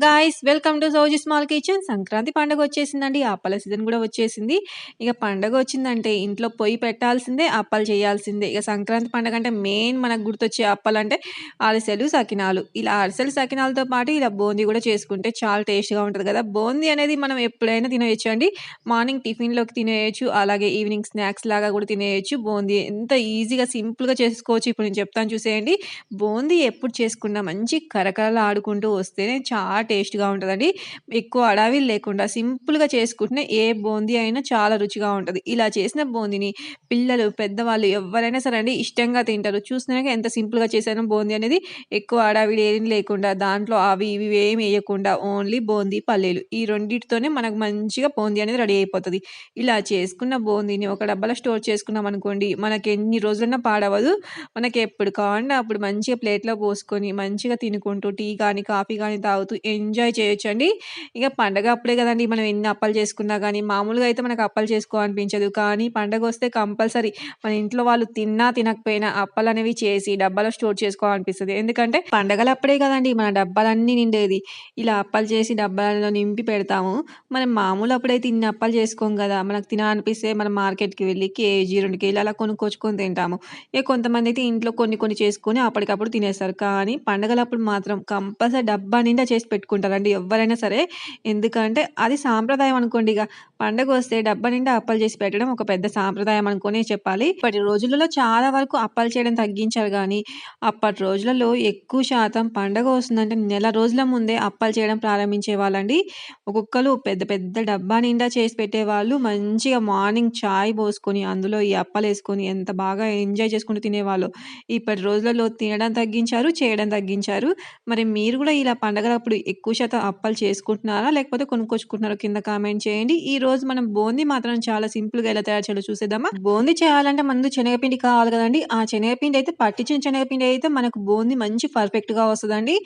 Guys welcome to Sowji small kitchen Sankranti పండుగ వచ్చేసిందండి. Appala season కూడా వచ్చేసింది. ఇక పండగ వచ్చిందంటే ఇంట్లో పొయ్యి పెట్టాల్సిందే అప్పాలు చేయాల్సిందే. ఇక సంక్రాంతి పండుగ అంటే మెయిన్ మనకు గుర్తొచ్చే అప్పాలు అంటే అరిసెలు సకినాలు. ఇలా అరిసెలు సకినాలతో పాటు ఇలా బూందీ కూడా చేసుకుంటే చాలా టేస్ట్గా ఉంటుంది కదా. బూందీ అనేది మనం ఎప్పుడైనా తినేయచ్చు అండి? మార్నింగ్ టిఫిన్లోకి తినేయచ్చు అలాగే ఈవినింగ్ స్నాక్స్ లాగా కూడా తినేయచ్చు. బూందీ ఎంత ఈజీగా సింపుల్గా చేసుకోవచ్చు. ఇప్పుడు నేను చెప్తాను చూసేయండి. బూందీ ఎప్పుడు చేసుకున్నా మంచి కరకరలు ఆడుకుంటూ వస్తేనే చాలా టేస్ట్‌గా ఉంటుందండి ఎక్కువ హడావిడి లేకుండా సింపుల్‌గా చేసుకుంటేనే ఏ బూందీ అయినా చాలా రుచిగా ఉంటుంది ఇలా చేసిన బూందీని పిల్లలు, పెద్దవాళ్ళు ఎవరైనా సరే అండి ఇష్టంగా తింటారు. చూసినాక ఎంత సింపుల్‌గా చేశానో బూందీ అనేది. ఎక్కువ హడావిడి ఏం లేకుండా దాంట్లో అవి ఇవి ఏమి వేయకుండా ఓన్లీ బూందీ, పల్లీలు ఈ రెండింటితోనే మనకు మంచిగా బూందీ అనేది రెడీ అయిపోతుంది ఇలా చేసుకున్న బూందీని ఒక డబ్బాలో స్టోర్ చేసుకున్నామనుకోండి మనకి ఎన్ని రోజులన్నా పాడవదు. మనకి ఎప్పుడు కావాలంటే అప్పుడు మంచిగా ప్లేట్‌లో పోసుకొని మంచిగా తినుకుంటూ టీ కానీ కాఫీ కానీ తాగుతూ ఎంజాయ్ చేయొచ్చండి. ఇక పండగ అప్పుడే కదండీ మనం ఎన్ని అప్పలు చేసుకున్నా కానీ మామూలుగా అయితే మనకు అప్పలు చేసుకోవాలనిపించదు. కానీ పండగొస్తే కంపల్సరీ మన ఇంట్లో వాళ్ళు తిన్నా తినకపోయినా అప్పలు అనేవి చేసి డబ్బాలో స్టోర్ చేసుకోవాలనిపిస్తుంది ఎందుకంటే పండగలప్పుడే కదండీ మన డబ్బాలన్నీ నిండేది. ఇలా అప్పలు చేసి డబ్బాలలో నింపి పెడతాము. మనం మామూలు అప్పుడైతే ఇన్ని అప్పలు చేసుకోం కదా మనకు తినాలనిపిస్తే మనం మార్కెట్‌కి వెళ్ళి కేజీ, రెండు కేజీలు అలా కొనుక్కొచ్చుకొని తింటాము. ఇక కొంతమంది అయితే ఇంట్లో కొన్ని కొన్ని చేసుకొని అప్పటికప్పుడు తినేస్తారు. కానీ పండగలప్పుడు మాత్రం కంపల్సరీ డబ్బా నిండా చేసి పెట్టుకుంటారండి ఎవరైనా సరే. ఎందుకంటే అది సాంప్రదాయం అనుకోండి ఇక పండగ వస్తే డబ్బా నిండా అప్పలు చేసి పెట్టడం ఒక పెద్ద సాంప్రదాయం అనుకునే చెప్పాలి. ఇప్పటి రోజులలో చాలా వరకు అప్పలు చేయడం తగ్గించారు కానీ అప్పటి రోజులలో ఎక్కువ శాతం పండగ వస్తుందంటే నెల రోజుల ముందే అప్పలు చేయడం ప్రారంభించే వాళ్ళండి ఒక్కొక్కరు పెద్ద పెద్ద డబ్బా నిండా చేసి పెట్టేవాళ్ళు. మంచిగా మార్నింగ్ చాయ్ పోసుకొని అందులో ఈ అప్పాలేసుకొని ఎంత బాగా ఎంజాయ్ చేసుకుంటూ తినేవాళ్ళు ఇప్పటి రోజులలో తినడం తగ్గించారు, చేయడం తగ్గించారు. మరి మీరు కూడా ఇలా పండగలప్పుడు ఎక్కువ శాతం అప్పాలు చేసుకుంటున్నారా? లేకపోతే కొనుక్కొచ్చుకుంటున్నారా? కింద కామెంట్ చేయండి. ఈ రోజు మనం బూందీ మాత్రం చాలా సింపుల్‌గా ఎలా తయారు చేయాలో చూసేద్దామా? బూందీ చేయాలంటే ముందు శనగపిండి కావాలి కదండీ! ఆ శనగపిండి అయితే పట్టించిన శనగపిండి అయితే మనకు బూందీ మంచి పర్ఫెక్ట్గా వస్తుందండి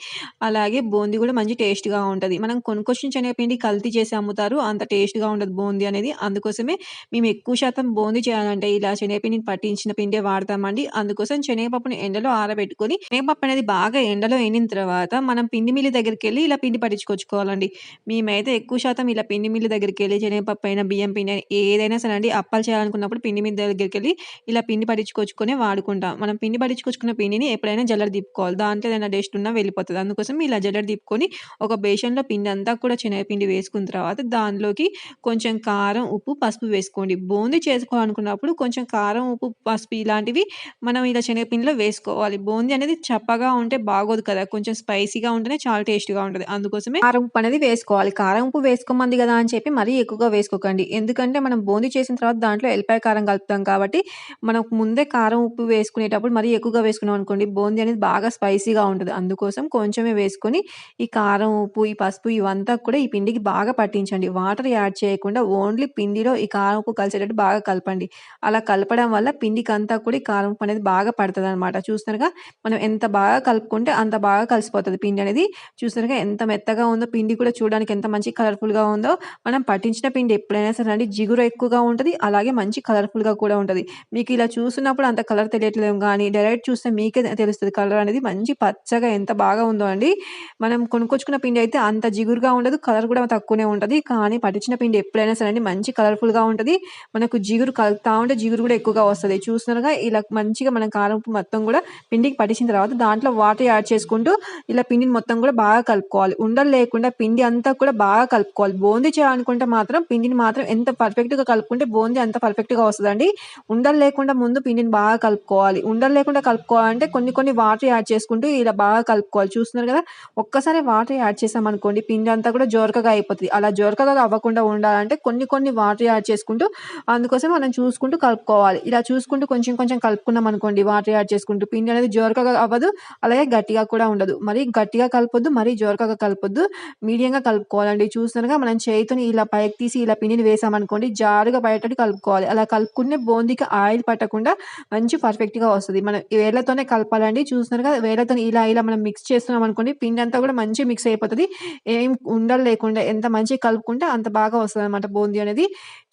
అలాగే బూందీ కూడా మంచి టేస్ట్గా ఉంటది. మనం కొనుక్కొచ్చిన శనగపిండి కల్తీ చేసి అమ్ముతారు. అంత టేస్ట్గా ఉండదు బూందీ అనేది. అందుకోసమే మేము ఎక్కువ శాతం బూందీ చేయాలంటే ఇలా శనగపిండిని పట్టించిన పిండే వాడతామండి. అందుకోసం శనగపప్పును ఎండలో ఆరబెట్టుకొని శనగపప్పు అనేది బాగా ఎండలో ఎండిన తర్వాత మనం పిండి మిల్లి దగ్గరికి వెళ్ళి ఇలా పిండి పట్టించుకొచ్చుకోవాలండి. మేమైతే ఎక్కువ శాతం ఇలా పిండి మిల్లు దగ్గరికెళ్ళి శనగపప్పు అయినా, బియ్యం పిండి అయినా ఏదైనా సరే అండి అప్పాలు చేయాలనుకున్నప్పుడు పిండి మిల్ దగ్గరికెళ్ళి ఇలా పిండి పట్టించుకొచ్చుకొనే వాడుకుంటాం. మనం పిండి పట్టించుకొచ్చుకున్న పిండిని ఎప్పుడైనా జల్లర దీపుకోవాలి దాంట్లో ఏదైనా డస్ట్ ఉన్నా వెళ్ళిపోతుంది అందుకోసం ఇలా జల్లర దీపుకొని ఒక బేషన్‌లో పిండి అంతా కూడా శనగపిండి వేసుకున్న తర్వాత దానిలోకి కొంచెం కారం, ఉప్పు, పసుపు వేసుకోండి. బూందీ చేసుకోవాలనుకున్నప్పుడు కొంచెం కారం, ఉప్పు, పసుపు ఇలాంటివి మనం ఇలా శనగపిండిలో వేసుకోవాలి. బూందీ అనేది చప్పగా ఉంటే బాగోదు కదా! కొంచెం స్పైసీగా ఉంటేనే చాలా టేస్ట్‌గా ఉంటుంది అందుకోసమే కారం, ఉప్పు అనేది వేసుకోవాలి. కారం, ఉప్పు వేసుకోమంది కదా అని చెప్పి మరీ ఎక్కువగా వేసుకోకండి. ఎందుకంటే మనం బూందీ చేసిన తర్వాత దాంట్లో ఎల్లిపాయ కారం కలుపుతాం కాబట్టి మనకు ముందే కారం, ఉప్పు వేసుకునేటప్పుడు మరీ ఎక్కువగా వేసుకున్నాం అనుకోండి బూందీ అనేది బాగా స్పైసీగా ఉంటుంది అందుకోసం కొంచెమే వేసుకొని ఈ కారం, ఉప్పు, ఈ పసుపు ఇవంతా కూడా ఈ పిండికి బాగా పట్టించండి. వాటర్ యాడ్ చేయకుండా ఓన్లీ పిండిలో ఈ కారం, ఉప్పు కలిసేటట్టు బాగా కలపండి. అలా కలపడం వల్ల పిండికి అంతా కూడా ఈ కారం, ఉప్పు అనేది బాగా పడతదనమాట. చూస్తున్నారుగా మనం ఎంత బాగా కలుపుకుంటే అంత బాగా కలిసిపోతుంది పిండి అనేది. చూస్తున్నారుగా ఎంత మెత్తగా ఉందో పిండి కూడా చూడడానికి ఎంత మంచి కలర్‌ఫుల్‌గా ఉందో. మనం పట్టించిన పిండి ఎప్పుడైనా సరే అండి జిగురు ఎక్కువగా ఉంటుంది అలాగే మంచి కలర్‌ఫుల్‌గా కూడా ఉంటుంది మీకు ఇలా చూస్తున్నప్పుడు అంత కలర్ తెలియట్లేదు కానీ డైరెక్ట్ చూస్తే మీకే తెలుస్తుంది కలర్ అనేది మంచి పచ్చగా ఎంత బాగా ఉందో అండి. మనం కొనుక్కొచ్చుకున్న పిండి అయితే అంత జిగురుగా ఉండదు. కలర్ కూడా తక్కువనే ఉంటుంది కానీ పట్టించిన పిండి ఎప్పుడైనా సరే అండి మంచి కలర్‌ఫుల్‌గా ఉంటది. మనకు జిగురు కలుపుతా ఉంటే జిగురు కూడా ఎక్కువగా వస్తది. చూస్తున్నారుగా ఇలా మంచిగా మనం కారం, మొత్తం కూడా పిండికి పట్టించిన తర్వాత దాంట్లో వాటర్ యాడ్ చేసుకుంటూ ఇలా పిండిని మొత్తం కూడా బాగా కలుపుకోవాలి. ఉండలు లేకుండా పిండి అంతా కూడా బాగా కలుపుకోవాలి. బూందీ చేయాలనుకుంటే మాత్రం పిండిని మాత్రం ఎంత పర్ఫెక్ట్‌గా కలుపుకుంటే బూందీ అంత పర్ఫెక్ట్‌గా వస్తుందండి ఉండలు లేకుండా ముందు పిండిని బాగా కలుపుకోవాలి. ఉండలు లేకుండా కలుపుకోవాలంటే కొన్ని కొన్ని వాటర్ యాడ్ చేసుకుంటూ ఇలా బాగా కలుపుకోవాలి. చూస్తున్నారు కదా! ఒక్కసారి వాటర్ యాడ్ చేసామనుకోండి పిండి అంతా కూడా జోరకగా అయిపోతుంది అలా జోరకగా అవ్వకుండా ఉండాలంటే కొన్ని కొన్ని వాటర్ యాడ్ చేసుకుంటూ అందుకోసం మనం చూసుకుంటూ కలుపుకోవాలి. ఇలా చూసుకుంటూ కొంచెం కొంచెం కలుపుకున్నాం అనుకోండి వాటర్ యాడ్ చేసుకుంటూ పిండి అనేది జోరకగా అవ్వదు. అలాగే గట్టిగా కూడా ఉండదు. మరీ గట్టిగా కలపొద్దు. మరీ జోరకగా కలపొద్దు. మీడియంగా కలుపుకోవాలండి. చూస్తున్నారుగా మనం చేతిని ఇలా పైకి తీసి ఇలా పిండిని వేసామనుకోండి జారుగా బయటటి కలుపుకోవాలి. అలా కలుపుకునే బూందీకి ఆయిల్ పట్టకుండా మంచి పర్ఫెక్ట్‌గా వస్తుంది మనం వేళ్ళతోనే కలపాలండి. చూస్తున్నారుగా వేళ్ళతోని ఇలా ఇలా మనం మిక్స్ చేస్తున్నాం అనుకోండి పిండి అంతా కూడా మంచి మిక్స్ అయిపోతుంది ఏం ఉండలు లేకుండా ఎంత మంచిగా కలుపుకుంటే అంత బాగా వస్తుంది అనమాట బూందీ అనేది.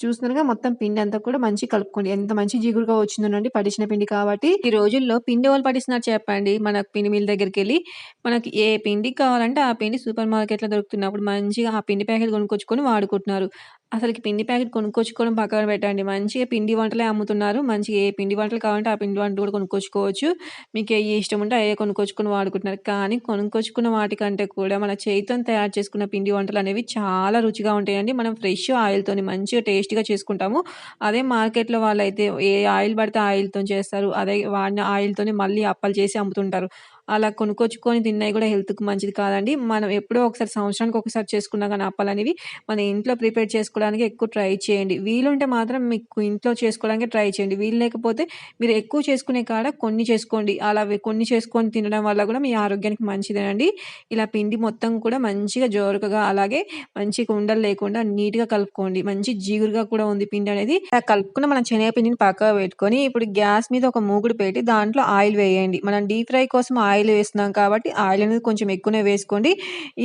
చూస్తున్నారుగా మొత్తం పిండి అంతా కూడా మంచిగా కలుపుకోండి. ఎంత మంచి జిగురుగా వచ్చిందోనండి పడిచిన పిండి కాబట్టి. ఈ రోజుల్లో పిండి వాళ్ళు పడిస్తున్నారు చెప్పండి. మన పిండి మిల్ దగ్గరికెళ్ళి మనకి ఏ పిండి కావాలంటే ఆ పిండి సూపర్ మార్కెట్‌లో దొరుకుతున్నప్పుడు మంచిగా ఆ పిండి ప్యాకెట్ కొనుక్కొచ్చుకొని వాడుకుంటున్నారు. అసలుకి పిండి ప్యాకెట్ కొనుక్కొచ్చుకోవడం పక్కన పెట్టండి. మంచిగా పిండి వంటలే అమ్ముతున్నారు. మంచిగా ఏ పిండి వంటలు కావాలంటే ఆ పిండి వంటలు కూడా కొనుక్కొచ్చుకోవచ్చు. మీకు ఏ ఇష్టం ఉంటే అయ్యే కొనుక్కొచ్చుకొని వాడుకుంటున్నారు. కానీ కొనుక్కొచ్చుకున్న వాటికంటే కూడా మన చేతితో తయారు చేసుకున్న పిండి వంటలు అనేవి చాలా రుచిగా ఉంటాయండి. మనం ఫ్రెష్ ఆయిల్‌తోని మంచిగా టేస్టీగా చేసుకుంటాము. అదే మార్కెట్‌లో వాళ్ళైతే ఏ ఆయిల్ పడితే ఆయిల్తో చేస్తారు. అదే వాడిన ఆయిల్తోనే మళ్ళీ అప్పలు చేసి అమ్ముతుంటారు. అలా కొనుక్కొచ్చుకొని తిన్నవి కూడా హెల్త్‌కి మంచిది కాదండి. మనం ఎప్పుడో ఒకసారి సంవత్సరానికి ఒకసారి చేసుకున్నా కానీ అప్పాలనేవి మన ఇంట్లో ప్రిపేర్ చేసుకోవడానికి ఎక్కువ ట్రై చేయండి. వీలుంటే మాత్రం మీకు ఇంట్లో చేసుకోవడానికి ట్రై చేయండి. వీలు లేకపోతే మీరు ఎక్కువ చేసుకునే కాడ కొన్ని చేసుకోండి. అలా కొన్ని చేసుకొని తినడం వల్ల కూడా మీ ఆరోగ్యానికి మంచిదేనండి. ఇలా పిండి మొత్తం కూడా మంచిగా జోరుకగా అలాగే మంచిగా ఉండలు లేకుండా నీట్‌గా కలుపుకోండి. మంచి జీగురుగా కూడా ఉంది పిండనేది. అలా కలుపుకున్న మన శనగపిండిని పక్కగా పెట్టుకొని ఇప్పుడు గ్యాస్ మీద ఒక మూగుడు పెట్టి దాంట్లో ఆయిల్ వేయండి. మనం డీప్ ఫ్రై కోసం ఆయిల్ ఆయిల్ వేస్తున్నాం కాబట్టి ఆయిల్ అనేది కొంచెం ఎక్కువనే వేసుకోండి.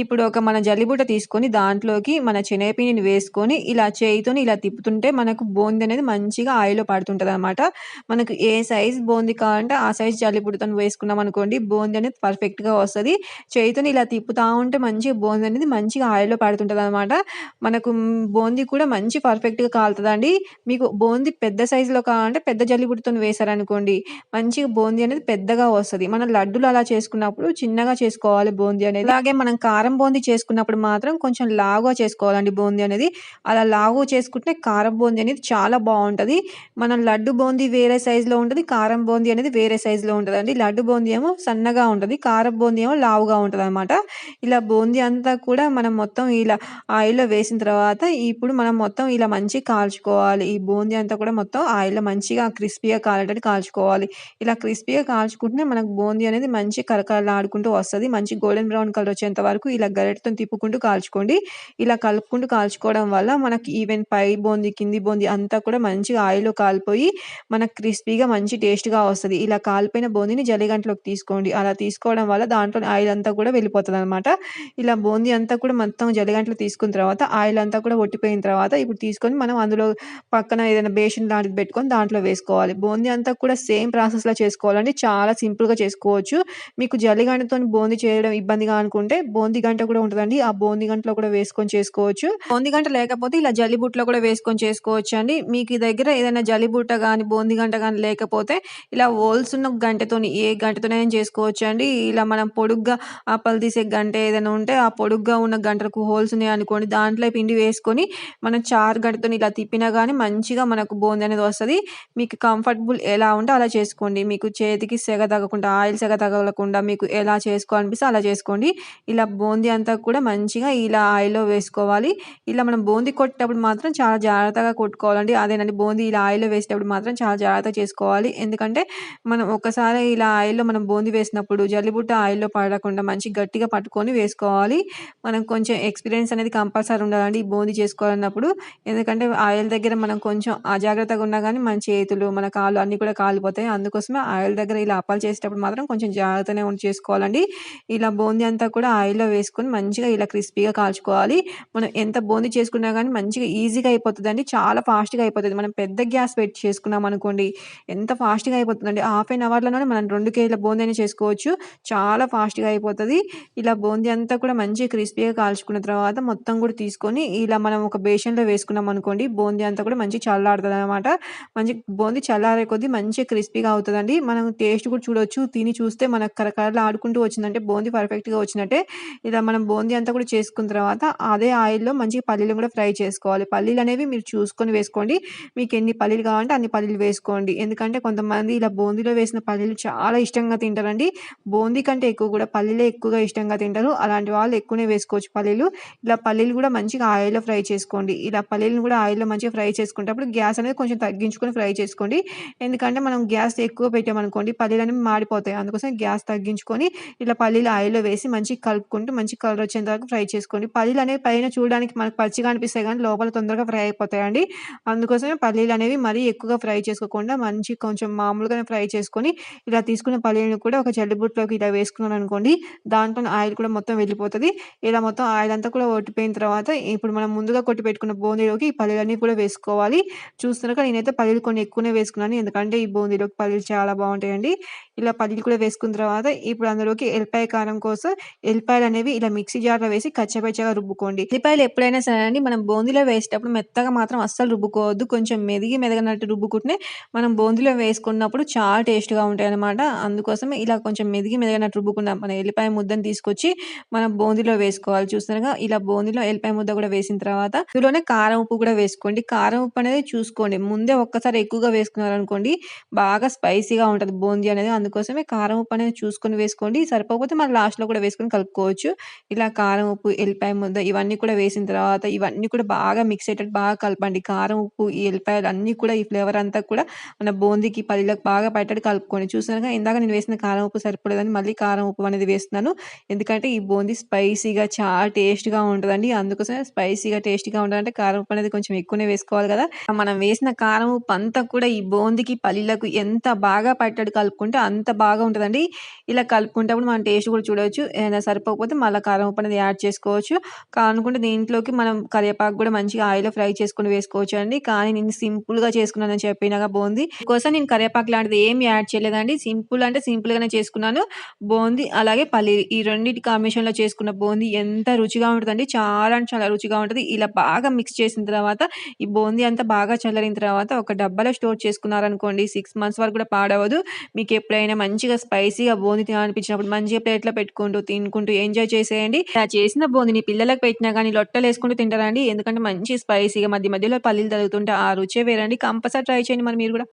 ఇప్పుడు ఒక మన జల్లిబుట్ట తీసుకొని దాంట్లోకి మన శనగపిండిని వేసుకొని ఇలా చేయితోని ఇలా తిప్పుతుంటే మనకు బూందీ అనేది మంచిగా ఆయిల్‌లో పడుతుంటదనమాట. మనకు ఏ సైజ్ బూందీ కావాలంటే ఆ సైజ్ వేసుకున్నాం అనుకోండి బూందీ అనేది పర్ఫెక్ట్‌గా వస్తుంది చేయితోని ఇలా తిప్పుతా ఉంటే మంచిగా బూందీ అనేది మంచిగా ఆయిల్‌లో అనమాట మనకు హ్మ్, బూందీ కూడా మంచి పర్ఫెక్ట్‌గా కాలుతుందండి మీకు బూందీ పెద్ద సైజులో కావాలంటే పెద్ద జల్లిబుట్టతో వేసారనుకోండి మంచిగా బూందీ అనేది పెద్దగా వస్తుంది మన లడ్డులు అలా చేసుకున్నప్పుడు చిన్నగా చేసుకోవాలి బూందీ అనేది. అలాగే మనం కారం బూందీ చేసుకున్నప్పుడు మాత్రం కొంచెం లావుగా చేసుకోవాలండి బూందీ అనేది. అలా లావుగా చేసుకుంటే కారం బూందీ అనేది చాలా బాగుంటుంది మనం లడ్డు బూందీ వేరే సైజులో ఉంటుంది కారం బూందీ అనేది వేరే సైజులో ఉంటదండి. లడ్డు బూందీ ఏమో సన్నగా ఉంటుంది కారం బూందీ ఏమో లావుగా ఉంటదనమాట. ఇలా బూందీ అంతా కూడా మనం మొత్తం ఇలా ఆయిల్‌లో వేసిన తర్వాత ఇప్పుడు మనం మొత్తం ఇలా మంచిగా కాల్చుకోవాలి. ఈ బూందీ అంతా కూడా మొత్తం ఆయిల్‌లో మంచిగా క్రిస్పీగా కాలేటట్టు కాల్చుకోవాలి. ఇలా క్రిస్పీగా కాల్చుకుంటేనే మనకు బూందీ అనేది మంచి మంచి కరకరలాడుకుంటూ వస్తుంది మంచి గోల్డెన్ బ్రౌన్ కలర్ వచ్చేంత వరకు ఇలా గరెటతో తిప్పుకుంటూ కాల్చుకోండి. ఇలా కలుపుకుంటూ కాల్చుకోవడం వల్ల మనకి ఈవెన్ పై బోంది కింది బోంది అంతా కూడా మంచిగా ఆయిల్‌లో కాలిపోయి మనకు క్రిస్పీగా మంచి టేస్ట్‌గా వస్తుంది ఇలా కాలిపోయిన బూందీని జలిగంటలోకి తీసుకోండి. అలా తీసుకోవడం వల్ల దాంట్లో ఆయిల్ అంతా కూడా వెళ్ళిపోతదనమాట. ఇలా బూందీ అంతా కూడా మొత్తం జలిగంటలు తీసుకున్న తర్వాత ఆయిల్ అంతా కూడా ఒట్టిపోయిన తర్వాత ఇప్పుడు తీసుకొని మనం అందులో పక్కన ఏదైనా బేషన్ లాంటిది పెట్టుకొని దాంట్లో వేసుకోవాలి. బూందీ అంతా కూడా సేమ్ ప్రాసెస్‌లో చేసుకోవాలండి. చాలా సింపుల్‌గా చేసుకోవచ్చు. మీకు జల్లిగంటతోని బూందీ చేయడం ఇబ్బందిగా అనుకుంటే బూందీ గంట కూడా ఉంటుందండి ఆ బూందీ గంటలో కూడా వేసుకొని చేసుకోవచ్చు. బోంది గంట లేకపోతే ఇలా జల్లిబుట్టలో కూడా వేసుకొని చేసుకోవచ్చు అండి మీకు దగ్గర ఏదైనా జల్లిబుట్ట కానీ బూందీ గంట కానీ లేకపోతే ఇలా హోల్స్ ఉన్న గంటతోని ఏ గంటతోనైనా చేసుకోవచ్చండి. ఇలా మనం పొడుగ్గా అప్పాలు తీసే గంట ఏదైనా ఉంటే ఆ పొడుగ్గా ఉన్న గంటలకు హోల్స్ ఉన్నాయనుకోండి దాంట్లో పిండి వేసుకొని మనం చారు గంటతోని ఇలా తిప్పినా కానీ మంచిగా మనకు బూందీ అనేది వస్తుంది మీకు కంఫర్టబుల్ ఎలా ఉంటే అలా చేసుకోండి. మీకు చేతికి సెగ తగ్గకుండా ఆయిల్ సెగ తగ్గ తగలకుండా మీకు ఎలా చేసుకోవాలనిపిస్తే అలా చేసుకోండి. ఇలా బూందీ అంతా కూడా మంచిగా ఇలా ఆయిల్‌లో వేసుకోవాలి. ఇలా మనం బూందీ కొట్టేటప్పుడు మాత్రం చాలా జాగ్రత్తగా కొట్టుకోవాలండి. అదేనండి బూందీ ఇలా ఆయిల్‌లో వేసేటప్పుడు మాత్రం చాలా జాగ్రత్తగా చేసుకోవాలి. ఎందుకంటే మనం ఒకసారి ఇలా ఆయిల్‌లో మనం బూందీ వేసినప్పుడు జల్లిబుట్ట ఆయిల్‌లో పడకుండా మంచిగా గట్టిగా పట్టుకొని వేసుకోవాలి. మనం కొంచెం ఎక్స్‌పీరియన్స్ అనేది కంపల్సరీ ఉండాలండి. ఈ బూందీ చేసుకోవాలన్నప్పుడు. ఎందుకంటే ఆయిల్ దగ్గర మనం కొంచెం అజాగ్రత్తగా ఉన్నా కానీ మన చేతులు, మన కాళ్ళు అన్నీ కూడా కాలిపోతాయి. అందుకోసమే ఆయిల్ దగ్గర ఇలా అప్పాలు చేసేటప్పుడు మాత్రం కొంచెం జాగ్రత్తగానే ఉండి చేసుకోవాలండి. ఇలా బూందీ అంతా కూడా ఆయిల్‌లో వేసుకొని మంచిగా ఇలా క్రిస్పీగా కాల్చుకోవాలి. మనం ఎంత బూందీ చేసుకున్నా కానీ మంచిగా ఈజీగా అయిపోతుందండి చాలా ఫాస్ట్‌గా అయిపోతుంది మనం పెద్ద గ్యాస్ పెట్టి చేసుకున్నామనుకోండి ఎంత ఫాస్ట్‌గా అయిపోతుందండి. హాఫ్ అన్ అవర్‌లోనే మనం రెండు కేజీల బూందీ అయినా చేసుకోవచ్చు. చాలా ఫాస్ట్‌గా అయిపోతుంది ఇలా బూందీ అంతా కూడా మంచిగా క్రిస్పీగా కాల్చుకున్న తర్వాత మొత్తం కూడా తీసుకొని ఇలా మనం ఒక బేషన్‌లో వేసుకున్నామనుకోండి బూందీ అంతా కూడా మంచిగా అనమాట మంచి బూందీ చల్లారే కొద్దీ మంచిగా క్రిస్పీగా అవుతుందండి మనం టేస్ట్ కూడా చూడొచ్చు. తిని చూస్తే మనకు కరకరలాడుకుంటూ వచ్చిందంటే బూందీ పర్ఫెక్ట్‌గా వచ్చినట్టే. ఇలా మనం బూందీ అంతా కూడా చేసుకున్న తర్వాత అదే ఆయిల్‌లో మంచిగా పల్లీలను కూడా ఫ్రై చేసుకోవాలి. పల్లీలు అనేవి మీరు చూసుకొని వేసుకోండి. మీకు ఎన్ని పల్లీలు కావాలంటే అన్ని పల్లీలు వేసుకోండి. ఎందుకంటే కొంతమంది ఇలా బూందీలో వేసిన పల్లీలు చాలా ఇష్టంగా తింటారండి. బూందీ కంటే ఎక్కువ కూడా పల్లీలే ఎక్కువగా ఇష్టంగా తింటారు. అలాంటి వాళ్ళు ఎక్కువనే వేసుకోవచ్చు పల్లీలు. ఇలా పల్లీలు కూడా మంచిగా ఆయిల్‌లో ఫ్రై చేసుకోండి. ఇలా పల్లీలను కూడా ఆయిల్‌లో మంచిగా ఫ్రై చేసుకునేటప్పుడు గ్యాస్ అనేది కొంచెం తగ్గించుకొని ఫ్రై చేసుకోండి. ఎందుకంటే మనం గ్యాస్ ఎక్కువ పెట్టామనుకోండి పల్లీలు అనేవి మాడిపోతాయి. అందుకోసం గ్యాస్ తగ్గించుకొని ఇలా పల్లీలు ఆయిల్‌లో వేసి మంచిగా కలుపుకుంటూ మంచి కలర్ వచ్చేంత వరకు ఫ్రై చేసుకోండి. పల్లీలు అనేవి పైన చూడడానికి మనకు పచ్చిగా అనిపిస్తాయి కానీ లోపల తొందరగా ఫ్రై అయిపోతాయండి. అందుకోసమే పల్లీలనేవి మరీ ఎక్కువగా ఫ్రై చేసుకోకుండా మంచి కొంచెం మామూలుగానే ఫ్రై చేసుకొని ఇలా తీసుకున్న పల్లీలను కూడా ఒక జల్లిబుట్లోకి ఇలా వేసుకున్నాను అనుకోండి దాంట్లో ఆయిల్ కూడా మొత్తం వెళ్ళిపోతుంది ఇలా మొత్తం ఆయిల్ అంతా కూడా ఒట్టిపోయిన తర్వాత ఇప్పుడు మనం ముందుగా కొట్టి పెట్టుకున్న బూందీలోకి ఈ పల్లీలన్నీ కూడా వేసుకోవాలి. చూస్తున్నాక కదా నేనైతే పల్లీలు కొన్ని ఎక్కువనే వేసుకున్నాను. ఎందుకంటే ఈ బూందీలోకి పల్లీలు చాలా బాగుంటాయండి ఇలా పల్లీలు కూడా వేసుకున్న తర్వాత ఇప్పుడు అందులోకి ఎల్లిపాయ కారం కోసం ఎల్లిపాయలు అనేవి ఇలా మిక్సీ జార్లో వేసి కచ్చపచ్చగా రుబ్బుకోండి. ఎల్లిపాయలు ఎప్పుడైనా సరే అండి మనం బూందీలో వేసేటప్పుడు మెత్తగా మాత్రం అస్సలు రుబ్బుకోవద్దు. కొంచెం మెదిగి మెదగనట్టు రుబ్బుకుంటే మనం బూందీలో వేసుకున్నప్పుడు చాలా టేస్ట్గా ఉంటాయి అనమాట అందుకోసం ఇలా కొంచెం మెదిగి మెదగనట్టు రుబ్బుకున్నాం మన ఎల్లిపాయ ముద్దని తీసుకొచ్చి మనం బూందీలో వేసుకోవాలి. చూస్తున్నారుగా ఇలా బూందీలో ఎల్లిపాయ ముద్ద కూడా వేసిన తర్వాత ఇందులోనే కారం ఉప్పు కూడా వేసుకోండి. కారం ఉప్పు అనేది చూసుకోండి. ముందే ఒక్కసారి ఎక్కువగా వేసుకున్నారు అనుకోండి బాగా స్పైసీగా ఉంటుంది బూందీ అనేది. అందుకోసమే కారం ఉప్పు అనేది చూసుకొని వేసుకోండి. సరిపోకపోతే మనం లాస్ట్లో కూడా వేసుకొని కలుపుకోవచ్చు. ఇలా కారం ఉప్పు ఎల్లిపాయ ముద్ద ఇవన్నీ కూడా వేసిన తర్వాత ఇవన్నీ కూడా బాగా మిక్స్ అయ్యేటట్టు బాగా కలపండి. కారం ఉప్పు ఈ ఎల్లిపాయలు అన్నీ కూడా ఈ ఫ్లేవర్ అంతా కూడా మన బూందీకి పల్లీలకు బాగా పట్టేట్టు కలుపుకోండి. చూసినాక ఇందాక నేను వేసిన కారం ఉప్పు సరిపోలేదని మళ్ళీ కారం ఉప్పు అనేది వేస్తున్నాను. ఎందుకంటే ఈ బూందీ స్పైసీగా చాలా టేస్ట్గా ఉంటుందండి. అందుకోసమే స్పైసీగా టేస్ట్గా ఉండాలంటే కారం ఉప్పు అనేది కొంచెం ఎక్కువనే వేసుకోవాలి కదా. మనం వేసిన కారం ఉప్పు అంతా కూడా ఈ బూందీకి పల్లీలకు ఎంత బాగా పట్టేట్టు కలుపుకుంటే అంత అంత బాగా ఉంటుందండి. ఇలా కలుపుకుంటప్పుడు మనం టేస్ట్ కూడా చూడవచ్చు. ఏదైనా సరిపోకపోతే మళ్ళీ కారం ఉప్పు అనేది యాడ్ చేసుకోవచ్చు. కానుకుంటే దీంట్లోకి మనం కరివేపాకు కూడా మంచిగా ఆయిల్లో ఫ్రై చేసుకుని వేసుకోవచ్చు అండి. కానీ నేను సింపుల్గా చేసుకున్నానని చెప్పినాగా బూందీ. కోసం నేను కరివేపాకు లాంటిది ఏం యాడ్ చేయలేదండి. సింపుల్ అంటే సింపుల్గానే చేసుకున్నాను. బూందీ అలాగే పల్లీలు. ఈ రెండింటి కాంబినేషన్లో చేసుకున్న బూందీ ఎంత రుచిగా ఉంటుందండి. చాలా అంటే చాలా రుచిగా ఉంటుంది. ఇలా బాగా మిక్స్ చేసిన తర్వాత ఈ బూందీ అంతా బాగా చల్లరిన తర్వాత ఒక డబ్బాలో స్టోర్ చేసుకున్నారనుకోండి సిక్స్ మంత్స్ వరకు కూడా పాడవదు. మీకు ఎప్పుడైనా మంచిగా స్పైసీగా బోంది తినాలనిపించినప్పుడు మంచిగా ప్లేట్లో పెట్టుకుంటూ తినుకుంటూ ఎంజాయ్ చేసేయండి. ఇలా చేసిన బోందిని పిల్లలకు పెట్టినా కానీ లొట్టలు వేసుకుంటూ తింటారండి ఎందుకంటే మంచి స్పైసీగా మధ్య మధ్యలో పల్లీలు తగులుతుంటే ఆ రుచే వేరండి. కంపల్సరీ ట్రై చేయండి మరి మీరు కూడా.